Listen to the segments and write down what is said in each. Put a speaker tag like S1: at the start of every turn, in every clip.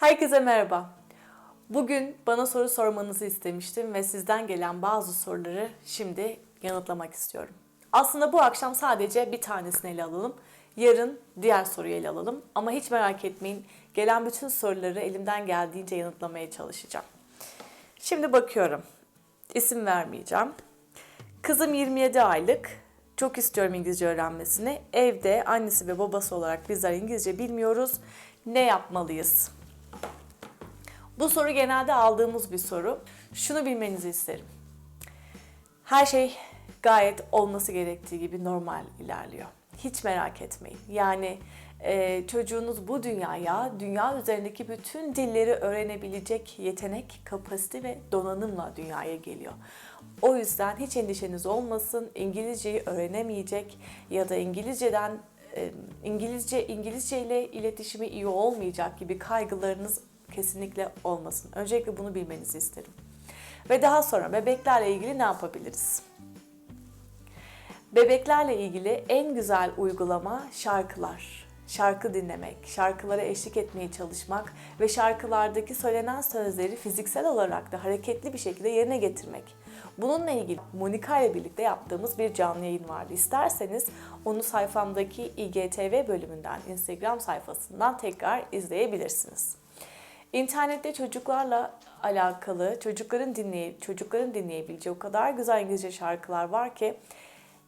S1: Herkese merhaba. Bugün bana soru sormanızı istemiştim ve sizden gelen bazı soruları şimdi yanıtlamak istiyorum. Aslında bu akşam sadece bir tanesini ele alalım. Yarın diğer soruyu ele alalım. Ama hiç merak etmeyin. Gelen bütün soruları elimden geldiğince yanıtlamaya çalışacağım. Şimdi bakıyorum. İsim vermeyeceğim. Kızım 27 aylık. Çok istiyorum İngilizce öğrenmesini. Evde annesi ve babası olarak bizler İngilizce bilmiyoruz. Ne yapmalıyız? Bu soru genelde aldığımız bir soru. Şunu bilmenizi isterim. Her şey gayet olması gerektiği gibi normal ilerliyor. Hiç merak etmeyin. Yani e, çocuğunuz bu dünyaya, dünya üzerindeki bütün dilleri öğrenebilecek yetenek, kapasite ve donanımla dünyaya geliyor. O yüzden hiç endişeniz olmasın. İngilizceyi öğrenemeyecek ya da İngilizceden e, İngilizce İngilizce ile iletişimi iyi olmayacak gibi kaygılarınız kesinlikle olmasın. Öncelikle bunu bilmenizi isterim. Ve daha sonra bebeklerle ilgili ne yapabiliriz? Bebeklerle ilgili en güzel uygulama şarkılar. Şarkı dinlemek, şarkılara eşlik etmeye çalışmak ve şarkılardaki söylenen sözleri fiziksel olarak da hareketli bir şekilde yerine getirmek. Bununla ilgili Monika ile birlikte yaptığımız bir canlı yayın vardı. İsterseniz onu sayfamdaki IGTV bölümünden, Instagram sayfasından tekrar izleyebilirsiniz. İnternette çocuklarla alakalı, çocukların dinley çocukların dinleyebileceği o kadar güzel İngilizce şarkılar var ki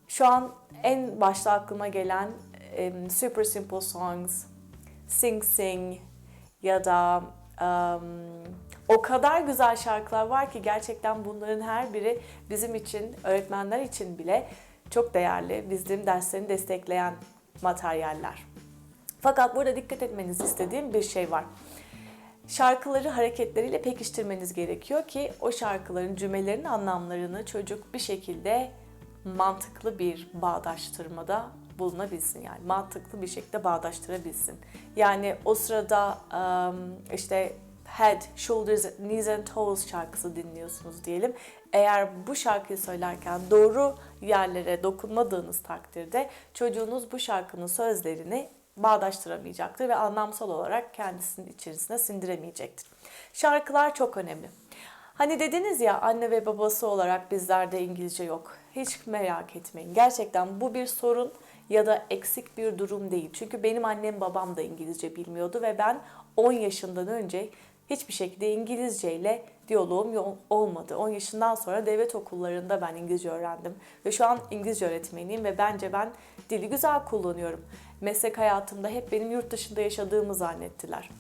S1: şu an en başta aklıma gelen um, Super Simple Songs, Sing Sing ya da um, o kadar güzel şarkılar var ki gerçekten bunların her biri bizim için, öğretmenler için bile çok değerli, bizim derslerini destekleyen materyaller. Fakat burada dikkat etmenizi istediğim bir şey var şarkıları hareketleriyle pekiştirmeniz gerekiyor ki o şarkıların cümlelerin anlamlarını çocuk bir şekilde mantıklı bir bağdaştırmada bulunabilsin yani mantıklı bir şekilde bağdaştırabilsin. Yani o sırada işte Head, Shoulders, Knees and Toes şarkısı dinliyorsunuz diyelim. Eğer bu şarkıyı söylerken doğru yerlere dokunmadığınız takdirde çocuğunuz bu şarkının sözlerini bağdaştıramayacaktır ve anlamsal olarak kendisinin içerisine sindiremeyecektir. Şarkılar çok önemli. Hani dediniz ya anne ve babası olarak bizlerde İngilizce yok. Hiç merak etmeyin. Gerçekten bu bir sorun ya da eksik bir durum değil. Çünkü benim annem babam da İngilizce bilmiyordu ve ben 10 yaşından önce hiçbir şekilde İngilizce ile diyaloğum olmadı. 10 yaşından sonra devlet okullarında ben İngilizce öğrendim. Ve şu an İngilizce öğretmeniyim ve bence ben dili güzel kullanıyorum. Meslek hayatımda hep benim yurt dışında yaşadığımı zannettiler.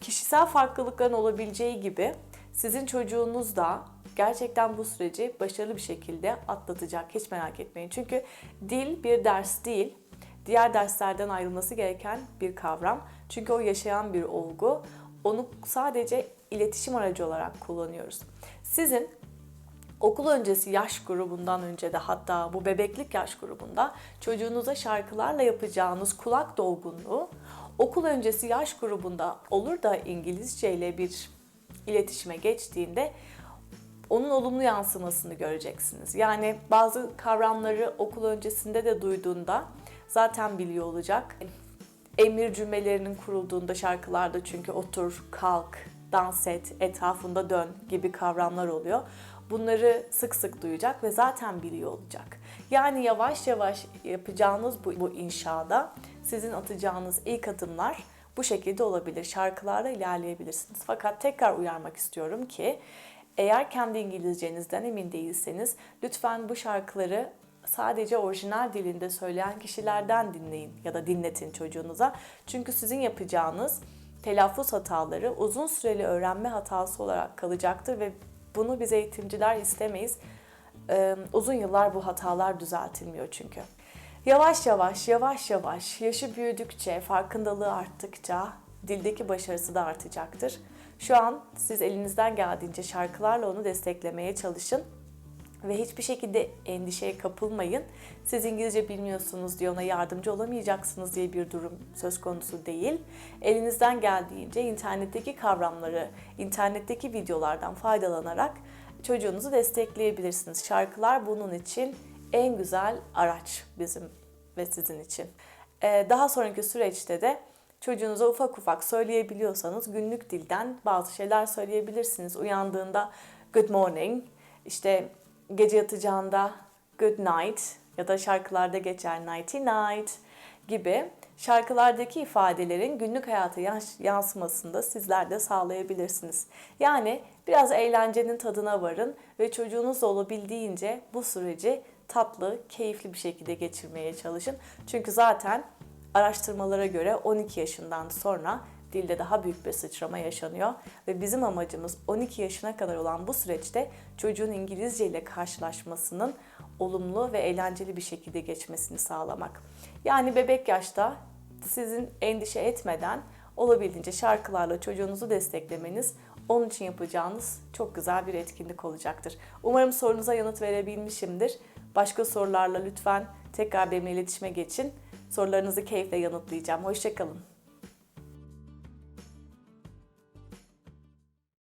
S1: Kişisel farklılıkların olabileceği gibi sizin çocuğunuz da gerçekten bu süreci başarılı bir şekilde atlatacak. Hiç merak etmeyin. Çünkü dil bir ders değil, diğer derslerden ayrılması gereken bir kavram. Çünkü o yaşayan bir olgu. Onu sadece iletişim aracı olarak kullanıyoruz. Sizin okul öncesi yaş grubundan önce de hatta bu bebeklik yaş grubunda çocuğunuza şarkılarla yapacağınız kulak dolgunluğu okul öncesi yaş grubunda olur da İngilizce ile bir iletişime geçtiğinde onun olumlu yansımasını göreceksiniz. Yani bazı kavramları okul öncesinde de duyduğunda zaten biliyor olacak. Emir cümlelerinin kurulduğunda şarkılarda çünkü otur, kalk, dans et, etrafında dön gibi kavramlar oluyor. Bunları sık sık duyacak ve zaten biliyor olacak. Yani yavaş yavaş yapacağınız bu, bu inşada sizin atacağınız ilk adımlar bu şekilde olabilir. Şarkılarla ilerleyebilirsiniz. Fakat tekrar uyarmak istiyorum ki eğer kendi İngilizcenizden emin değilseniz lütfen bu şarkıları sadece orijinal dilinde söyleyen kişilerden dinleyin ya da dinletin çocuğunuza. Çünkü sizin yapacağınız telaffuz hataları uzun süreli öğrenme hatası olarak kalacaktır ve bunu biz eğitimciler istemeyiz. Ee, uzun yıllar bu hatalar düzeltilmiyor çünkü. Yavaş yavaş, yavaş yavaş, yaşı büyüdükçe, farkındalığı arttıkça dildeki başarısı da artacaktır. Şu an siz elinizden geldiğince şarkılarla onu desteklemeye çalışın ve hiçbir şekilde endişeye kapılmayın. Siz İngilizce bilmiyorsunuz diye ona yardımcı olamayacaksınız diye bir durum söz konusu değil. Elinizden geldiğince internetteki kavramları, internetteki videolardan faydalanarak çocuğunuzu destekleyebilirsiniz. Şarkılar bunun için en güzel araç bizim ve sizin için. Ee, daha sonraki süreçte de çocuğunuza ufak ufak söyleyebiliyorsanız günlük dilden bazı şeyler söyleyebilirsiniz. Uyandığında good morning, işte gece yatacağında good night ya da şarkılarda geçer nighty night gibi şarkılardaki ifadelerin günlük hayata yaş- yansımasını da sizler de sağlayabilirsiniz. Yani biraz eğlencenin tadına varın ve çocuğunuzla olabildiğince bu süreci tatlı, keyifli bir şekilde geçirmeye çalışın. Çünkü zaten araştırmalara göre 12 yaşından sonra dilde daha büyük bir sıçrama yaşanıyor ve bizim amacımız 12 yaşına kadar olan bu süreçte çocuğun İngilizce ile karşılaşmasının olumlu ve eğlenceli bir şekilde geçmesini sağlamak. Yani bebek yaşta sizin endişe etmeden olabildiğince şarkılarla çocuğunuzu desteklemeniz onun için yapacağınız çok güzel bir etkinlik olacaktır. Umarım sorunuza yanıt verebilmişimdir. Başka sorularla lütfen tekrar benimle iletişime geçin. Sorularınızı keyifle yanıtlayacağım. Hoşçakalın.